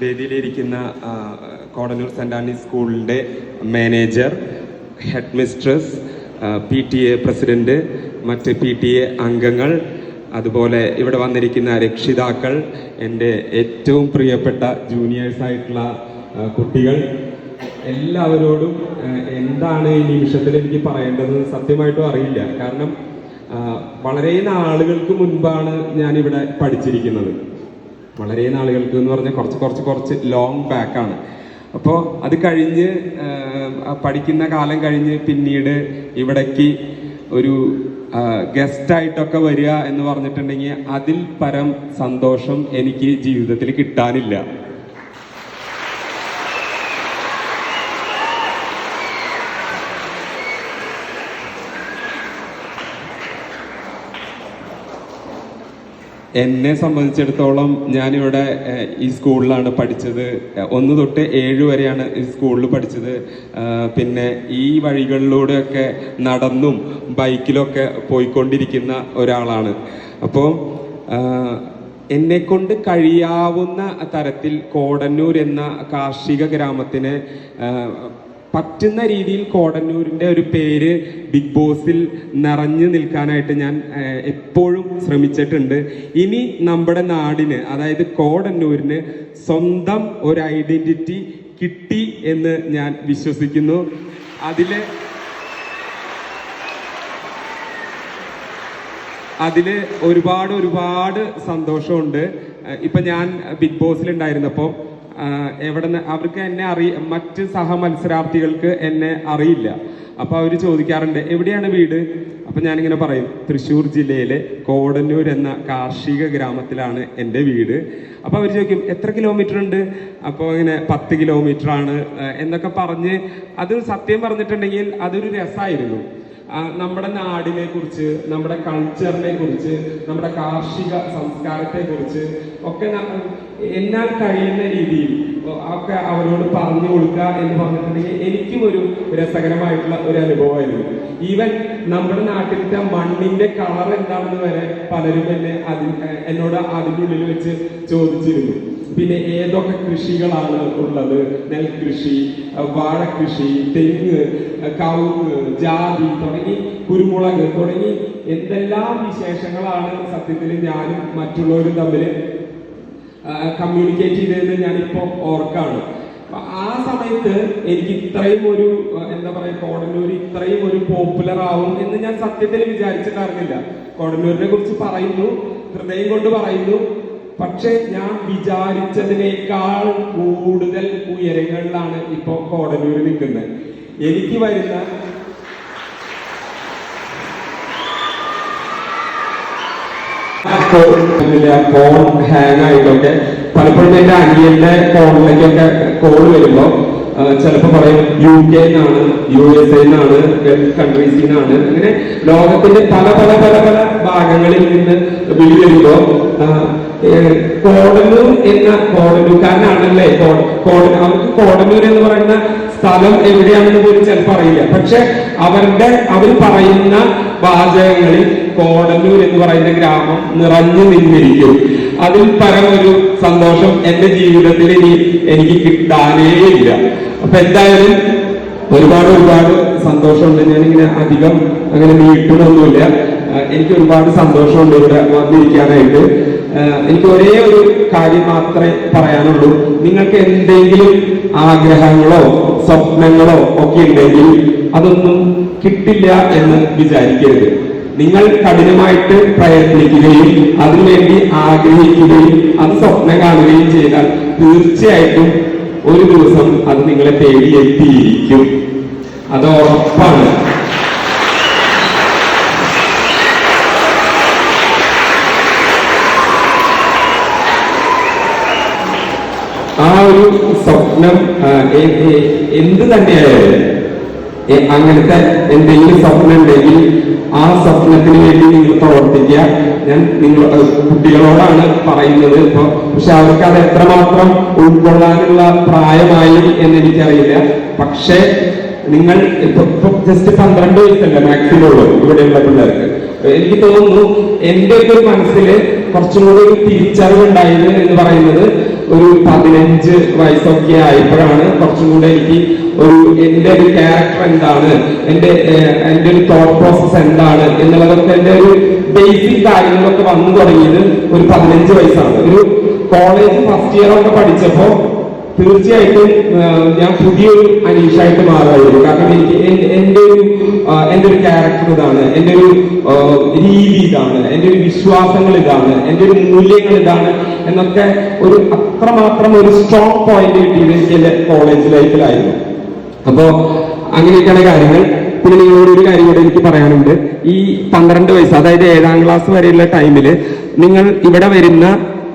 വേദിയിലിരിക്കുന്ന Kodannur saint Andy സ്കൂളിന്റെ manager head mistress P T A president മറ്റ് P T A അംഗങ്ങൾ അതുപോലെ ഇവിടെ വന്നിരിക്കുന്ന രക്ഷിതാക്കൾ എന്റെ ഏറ്റവും പ്രിയപ്പെട്ട ജൂനിയേഴ്സായിട്ടുള്ള കുട്ടികൾ എല്ലാവരോടും എന്താണ് ഈ നിമിഷത്തിൽ എനിക്ക് പറയേണ്ടതെന്ന് സത്യമായിട്ടും അറിയില്ല. കാരണം വളരെ നാളുകൾക്ക് മുൻപാണ് ഞാനിവിടെ പഠിച്ചിരിക്കുന്നത്. വളരെ നാളുകൾക്ക് എന്ന് പറഞ്ഞാൽ കുറച്ച് കുറച്ച് കുറച്ച് ലോങ് ബാക്കാണ് അപ്പോൾ അത് കഴിഞ്ഞ് പഠിക്കുന്ന കാലം കഴിഞ്ഞ് പിന്നീട് ഇവിടേക്ക് ഒരു ഗസ്റ്റായിട്ടൊക്കെ വരിക എന്ന് പറഞ്ഞിട്ടുണ്ടെങ്കിൽ അതിൽ പരം സന്തോഷം എനിക്ക് ജീവിതത്തിൽ കിട്ടാനില്ല. എന്നെ സംബന്ധിച്ചിടത്തോളം ഞാനിവിടെ ഈ സ്കൂളിലാണ് പഠിച്ചത്. ഒന്ന് തൊട്ട് ഏഴ് വരെയാണ് ഈ സ്കൂളിൽ പഠിച്ചത്. പിന്നെ ഈ വഴികളിലൂടെയൊക്കെ നടന്നും ബൈക്കിലൊക്കെ പോയിക്കൊണ്ടിരിക്കുന്ന ഒരാളാണ്. അപ്പോൾ എന്നെ കൊണ്ട് കഴിയാവുന്ന തരത്തിൽ കോടന്നൂർ എന്ന കാർഷിക ഗ്രാമത്തിന് പറ്റുന്ന രീതിയിൽ കോടന്നൂരിന്റെ ഒരു പേര് ബിഗ് ബോസിൽ നിറഞ്ഞു നിൽക്കാനായിട്ട് ഞാൻ എപ്പോഴും ശ്രമിച്ചിട്ടുണ്ട്. ഇനി നമ്മുടെ നാടിന് അതായത് കോടന്നൂരിന് സ്വന്തം ഒരു ഐഡന്റിറ്റി കിട്ടി എന്ന് ഞാൻ വിശ്വസിക്കുന്നു. അതിൽ അതിൽ ഒരുപാട് ഒരുപാട് സന്തോഷമുണ്ട്. ഇപ്പം ഞാൻ ബിഗ് ബോസിൽ ഉണ്ടായിരുന്നപ്പോൾ എവിടെ നിന്ന് അവർക്ക് എന്നെ അറിയ മറ്റ് സഹ മത്സരാർത്ഥികൾക്ക് എന്നെ അറിയില്ല. അപ്പൊ അവർ ചോദിക്കാറുണ്ട് എവിടെയാണ് വീട്? അപ്പൊ ഞാനിങ്ങനെ പറയും തൃശ്ശൂർ ജില്ലയിലെ കോടന്നൂർ എന്ന കാർഷിക ഗ്രാമത്തിലാണ് എന്റെ വീട്. അപ്പോൾ അവർ ചോദിക്കും എത്ര കിലോമീറ്റർ ഉണ്ട്? അപ്പോൾ ഇങ്ങനെ പത്ത് കിലോമീറ്റർ ആണ് എന്നൊക്കെ പറഞ്ഞ് അത് സത്യം പറഞ്ഞിട്ടുണ്ടെങ്കിൽ അതൊരു രസമായിരുന്നു നമ്മുടെ നാടിനെ കുറിച്ച് നമ്മുടെ കൾച്ചറിനെ കുറിച്ച് നമ്മുടെ കാർഷിക സംസ്കാരത്തെ കുറിച്ച് ഒക്കെ നമ്മൾ എന്നാൽ കഴിയുന്ന രീതിയിൽ ഒക്കെ അവരോട് പറഞ്ഞു കൊടുക്കുക എന്ന് പറഞ്ഞിട്ടുണ്ടെങ്കിൽ എനിക്കും ഒരു രസകരമായിട്ടുള്ള ഒരു അനുഭവമായിരുന്നു. ഈവൻ നമ്മുടെ നാട്ടിലത്തെ മണ്ണിന്റെ കളർ എന്താണെന്ന് വരെ പലരും എന്നെ അതിൽ എന്നോട് അതിനുള്ളിൽ വെച്ച് ചോദിച്ചിരുന്നു. പിന്നെ ഏതൊക്കെ കൃഷികളാണ് ഉള്ളത്? നെൽകൃഷി വാഴക്കൃഷി തെങ്ങ് കവുങ്ങ് ജാതി തുടങ്ങി കുരുമുളക് തുടങ്ങി എന്തെല്ലാം വിശേഷങ്ങളാണ് സത്യത്തിൽ ഞാനും മറ്റുള്ളവരും തമ്മിൽ കമ്മ്യൂണിക്കേറ്റ് ചെയ്തതെന്ന് ഞാനിപ്പോ ഓർക്കാണ്. ആ സമയത്ത് എനിക്ക് ഇത്രയും ഒരു എന്താ പറയാ കോടന്നൂർ ഇത്രയും ഒരു പോപ്പുലർ ആവും എന്ന് ഞാൻ സത്യത്തിൽ വിചാരിച്ചിട്ടായിരുന്നില്ല കോടന്നൂരിനെ കുറിച്ച് പറയുന്നു ഹൃദയം കൊണ്ട് പറയുന്നു പക്ഷെ ഞാൻ വിചാരിച്ചതിനേക്കാൾ കൂടുതൽ ഉയരങ്ങളിലാണ് ഇപ്പൊ കോടന്നൂർ നിൽക്കുന്നത്. എനിക്ക് വരുന്ന ഫോൺ ഹാങ് ആയിട്ടൊക്കെ പലപ്പോഴും എന്റെ അനിയന്റെ ഫോണിലേക്കൊക്കെ കോൾ വരുമ്പോ ചിലപ്പോൾ പറയും യു കെ നിന്നാണ് യു എസ് എ നിന്നാണ് ഗൾഫ് കൺട്രീസിൽ നിന്നാണ് അങ്ങനെ ലോകത്തിന്റെ പല പല പല പല ഭാഗങ്ങളിൽ നിന്ന് വിളി വരുമ്പോ കോടന്നൂർ എന്ന കോടന്നൂർക്കാരനാണല്ലേ? കോട- കോട- അവർക്ക് കോടന്നൂർ എന്ന് പറയുന്ന സ്ഥലം എവിടെയാണെന്ന് പോലും ചിലപ്പോൾ അറിയില്ല. പക്ഷെ അവരുടെ അവർ പറയുന്ന വാചകങ്ങളിൽ കോടന്നൂർ എന്ന് പറയുന്ന ഗ്രാമം നിറഞ്ഞു നിന്നിരിക്കും. അതിൽ പരം ഒരു സന്തോഷം എന്റെ ജീവിതത്തിൽ ഇനി എനിക്ക് കിട്ടാനേ ഇല്ല. അപ്പൊ എന്തായാലും ഒരുപാട് ഒരുപാട് സന്തോഷമുണ്ട്. ഞാനിങ്ങനെ അധികം അങ്ങനെ നീട്ടണമൊന്നുമില്ല എനിക്ക് ഒരുപാട് സന്തോഷമുണ്ട് ഇവിടെ വന്നിരിക്കാനായിട്ട്. എനിക്ക് ഒരേ ഒരു കാര്യം മാത്രമേ പറയാനുള്ളൂ. നിങ്ങൾക്ക് എന്തെങ്കിലും ആഗ്രഹങ്ങളോ സ്വപ്നങ്ങളോ ഒക്കെ ഉണ്ടെങ്കിൽ അതൊന്നും കിട്ടില്ല എന്ന് വിചാരിക്കരുത്. നിങ്ങൾ കഠിനമായിട്ട് പ്രയത്നിക്കുകയും അതിനുവേണ്ടി ആഗ്രഹിക്കുകയും അത് സ്വപ്നം കാണുകയും ചെയ്താൽ തീർച്ചയായിട്ടും ഒരു ദിവസം അത് നിങ്ങളെ തേടി എത്തിയിരിക്കും. അത് ഉറപ്പാണ് ആ ഒരു സ്വപ്നം എന്ത് തന്നെയായാലും അങ്ങനത്തെ എന്തെങ്കിലും സ്വപ്നം ഉണ്ടെങ്കിൽ ആ സ്വപ്നത്തിന് വേണ്ടി നിങ്ങൾ പ്രവർത്തിക്കുക. ഞാൻ നിങ്ങൾ കുട്ടികളോടാണ് പറയുന്നത്. ഇപ്പൊ പക്ഷെ അവർക്ക് അത് എത്രമാത്രം ഉൾക്കൊള്ളാനുള്ള പ്രായമായി എന്ന് എനിക്കറിയില്ല പക്ഷെ നിങ്ങൾ ഇപ്പൊ ജസ്റ്റ് പന്ത്രണ്ട് വയസ്സല്ല മാക്സിമം ഇവിടെയുള്ള പിള്ളേർക്ക്. എനിക്ക് തോന്നുന്നു എന്റെ ഒക്കെ ഒരു മനസ്സിൽ കുറച്ചും കൂടി ഒരു തിരിച്ചറിവ് ഉണ്ടായിരുന്നു എന്ന് പറയുന്നത്. ഒരു പതിനഞ്ച് വയസ്സൊക്കെ ആയപ്പോഴാണ് കുറച്ചും കൂടെ എനിക്ക് ഒരു എന്റെ ഒരു ക്യാരക്ടർ എന്താണ് എന്റെ എന്റെ ഒരു തോട്ട് പ്രോസസ് എന്താണ് എന്നുള്ളതൊക്കെ എന്റെ ഒരു ബേസിക് കാര്യങ്ങളൊക്കെ വന്നു തുടങ്ങിയത് ഒരു പതിനഞ്ച് വയസ്സാണ്. ഒരു കോളേജ് ഫസ്റ്റ് ഇയർ ഒക്കെ പഠിച്ചപ്പോ തീർച്ചയായിട്ടും ഞാൻ പുതിയൊരു അനീഷായിട്ട് മാറുമായിരുന്നു. കാരണം എനിക്ക് എന്റെ ഒരു എന്റെ ഒരു ക്യാരക്ടർ ഇതാണ് എന്റെ ഒരു രീതി ഇതാണ് എന്റെ ഒരു വിശ്വാസങ്ങൾ ഇതാണ് എന്റെ ഒരു മൂല്യങ്ങൾ ഇതാണ് എന്നൊക്കെ ഒരു അത്രമാത്രം ഒരു സ്ട്രോങ് പോയിന്റ് കിട്ടിയത് എനിക്ക് എന്റെ കോളേജ് ലൈഫിലായിരുന്നു അപ്പോ അങ്ങനെയൊക്കെയാണ് കാര്യങ്ങൾ. പിന്നെ നിങ്ങളോട് ഒരു കാര്യം കൂടെ എനിക്ക് പറയാനുണ്ട്. ഈ പന്ത്രണ്ട് വയസ്സ് അതായത് ഏഴാം ക്ലാസ് വരെയുള്ള ടൈമിൽ നിങ്ങൾ ഇവിടെ വരുന്ന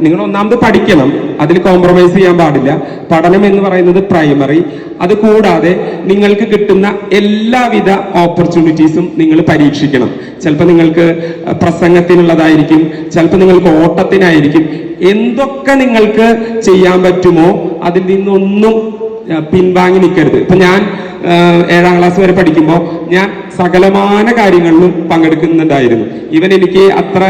നിങ്ങൾ ഒന്നാമത് പഠിക്കണം. അതിൽ കോംപ്രമൈസ് ചെയ്യാൻ പാടില്ല. പഠനം എന്ന് പറയുന്നത് പ്രൈമറി അത് കൂടാതെ നിങ്ങൾക്ക് കിട്ടുന്ന എല്ലാവിധ ഓപ്പർച്യൂണിറ്റീസും നിങ്ങൾ പരീക്ഷിക്കണം. ചിലപ്പോൾ നിങ്ങൾക്ക് പ്രസംഗത്തിനുള്ളതായിരിക്കും. ചിലപ്പോൾ നിങ്ങൾക്ക് ഓട്ടത്തിനായിരിക്കും. എന്തൊക്കെ നിങ്ങൾക്ക് ചെയ്യാൻ പറ്റുമോ അതിൽ നിന്നൊന്നും പിൻവാങ്ങി നിൽക്കരുത്. ഇപ്പൊ ഞാൻ ഏഴാം ക്ലാസ് വരെ പഠിക്കുമ്പോൾ ഞാൻ സകലമാന കാര്യങ്ങളിലും പങ്കെടുക്കുന്നുണ്ടായിരുന്നു. ഇവൻ എനിക്ക് അത്ര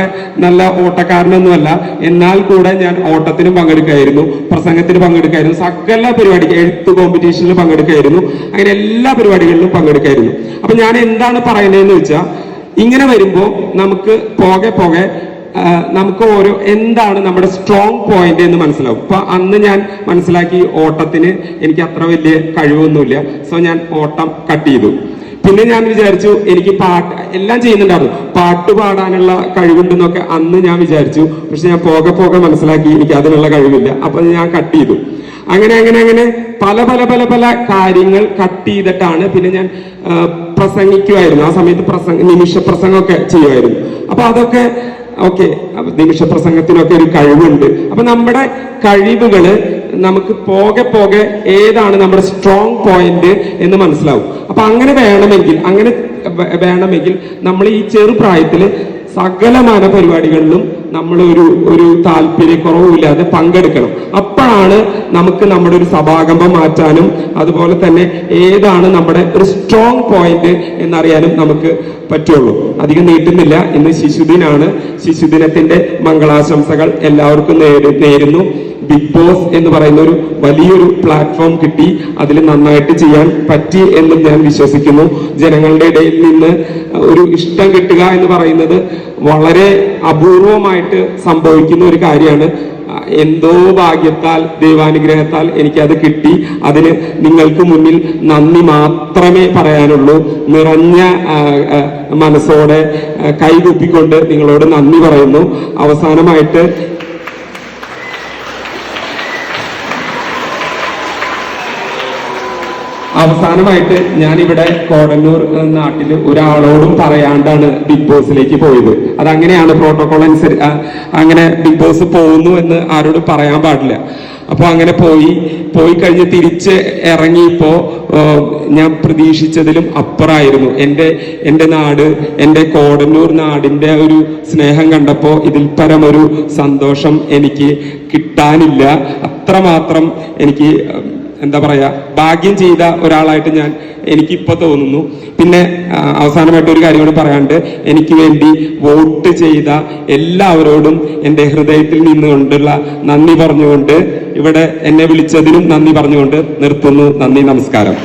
നല്ല ഓട്ടക്കാരനൊന്നുമല്ല. എന്നാൽ കൂടെ ഞാൻ ഓട്ടത്തിനും പങ്കെടുക്കായിരുന്നു പ്രസംഗത്തിന് പങ്കെടുക്കായിരുന്നു സകല പരിപാടിക്ക് എഴുത്ത് കോമ്പറ്റീഷനിൽ പങ്കെടുക്കായിരുന്നു അങ്ങനെ എല്ലാ പരിപാടികളിലും പങ്കെടുക്കായിരുന്നു അപ്പൊ ഞാൻ എന്താണ് പറയുന്നതെന്ന് വെച്ചാൽ ഇങ്ങനെ വരുമ്പോൾ നമുക്ക് പോകെ പോകെ നമുക്ക് ഓരോ എന്താണ് നമ്മുടെ സ്ട്രോങ് പോയിന്റ് എന്ന് മനസ്സിലാവും. ഇപ്പൊ അന്ന് ഞാൻ മനസ്സിലാക്കി ഓട്ടത്തിന് എനിക്ക് അത്ര വലിയ കഴിവൊന്നുമില്ല. സോ ഞാൻ ഓട്ടം കട്ട് ചെയ്തു. പിന്നെ ഞാൻ വിചാരിച്ചു എനിക്ക് പാട്ട് എല്ലാം ചെയ്യുന്നുണ്ടായിരുന്നു. പാട്ട് പാടാനുള്ള കഴിവുണ്ടെന്നൊക്കെ അന്ന് ഞാൻ വിചാരിച്ചു. പക്ഷെ ഞാൻ പോകെ പോകെ മനസ്സിലാക്കി എനിക്ക് അതിനുള്ള കഴിവില്ല. അപ്പൊ ഞാൻ കട്ട് ചെയ്തു. അങ്ങനെ അങ്ങനെ അങ്ങനെ പല പല പല പല കാര്യങ്ങൾ കട്ട് ചെയ്തിട്ടാണ് പിന്നെ ഞാൻ പ്രസംഗിക്കുമായിരുന്നു ആ സമയത്ത് പ്രസംഗ നിമിഷ പ്രസംഗമൊക്കെ ചെയ്യുമായിരുന്നു അപ്പൊ അതൊക്കെ ഓക്കെ നിമിഷ പ്രസംഗത്തിനൊക്കെ ഒരു കഴിവുണ്ട്. അപ്പൊ നമ്മുടെ കഴിവുകൾ നമുക്ക് പോകെ പോകെ ഏതാണ് നമ്മുടെ സ്ട്രോങ് പോയിന്റ് എന്ന് മനസ്സിലാവും. അപ്പൊ അങ്ങനെ വേണമെങ്കിൽ അങ്ങനെ വേണമെങ്കിൽ നമ്മൾ ഈ ചെറുപ്രായത്തിൽ സകലമാന പരിപാടികളിലും നമ്മൾ ഒരു ഒരു താല്പര്യക്കുറവുമില്ലാതെ പങ്കെടുക്കണം. അപ്പോഴാണ് നമുക്ക് നമ്മുടെ ഒരു സഭാകമ്പം മാറ്റാനും അതുപോലെ തന്നെ ഏതാണ് നമ്മുടെ ഒരു സ്ട്രോങ് പോയിന്റ് എന്നറിയാനും നമുക്ക് പറ്റുള്ളൂ. അധികം നീട്ടുന്നില്ല. ഇന്ന് ശിശുദിനാണ്. ശിശുദിനത്തിന്റെ മംഗളാശംസകൾ എല്ലാവർക്കും നേരു നേരുന്നു. ബിഗ് ബോസ് എന്ന് പറയുന്ന ഒരു വലിയൊരു പ്ലാറ്റ്ഫോം കിട്ടി. അതിൽ നന്നായിട്ട് ചെയ്യാൻ പറ്റി എന്നും ഞാൻ വിശ്വസിക്കുന്നു. ജനങ്ങളുടെ ഇടയിൽ നിന്ന് ഒരു ഇഷ്ടം കിട്ടുക എന്ന് പറയുന്നത് വളരെ അപൂർവമായിട്ട് സംഭവിക്കുന്ന ഒരു കാര്യമാണ്. എന്തോ ഭാഗ്യത്താൽ ദൈവാനുഗ്രഹത്താൽ എനിക്കത് കിട്ടി. അതിന് നിങ്ങൾക്ക് മുന്നിൽ നന്ദി മാത്രമേ പറയാനുള്ളൂ. നിറഞ്ഞ മനസ്സോടെ കൈകുപ്പിക്കൊണ്ട് നിങ്ങളോട് നന്ദി പറയുന്നു. അവസാനമായിട്ട് അവസാനമായിട്ട് ഞാനിവിടെ കോടന്നൂർ നാട്ടിൽ ഒരാളോടും പറയാണ്ടാണ് ബിഗ് ബോസിലേക്ക് പോയത്. അതങ്ങനെയാണ് പ്രോട്ടോകോൾ അനുസരി അങ്ങനെ ബിഗ് ബോസ് പോകുന്നു എന്ന് ആരോടും പറയാൻ പാടില്ല. അപ്പോൾ അങ്ങനെ പോയി. പോയി കഴിഞ്ഞ് തിരിച്ച് ഇറങ്ങിയപ്പോൾ ഞാൻ പ്രതീക്ഷിച്ചതിലും അപ്പുറമായിരുന്നു എന്റെ എന്റെ നാട് എന്റെ കോടന്നൂർ നാടിന്റെ ഒരു സ്നേഹം കണ്ടപ്പോൾ ഇതിൽ പരമൊരു സന്തോഷം എനിക്ക് കിട്ടാനില്ല. അത്രമാത്രം എനിക്ക് എന്താ പറയാ ഭാഗ്യം ചെയ്ത ഒരാളായിട്ട് ഞാൻ എനിക്കിപ്പോൾ തോന്നുന്നു. പിന്നെ അവസാനമായിട്ട് ഒരു കാര്യം കൂടെ പറയാണ്ട് എനിക്ക് വേണ്ടി വോട്ട് ചെയ്ത എല്ലാവരോടും എന്റെ ഹൃദയത്തിൽ നിന്നുകൊണ്ടുള്ള നന്ദി പറഞ്ഞുകൊണ്ട് ഇവിടെ എന്നെ വിളിച്ചതിനും നന്ദി പറഞ്ഞുകൊണ്ട് നിർത്തുന്നു. നന്ദി നമസ്കാരം.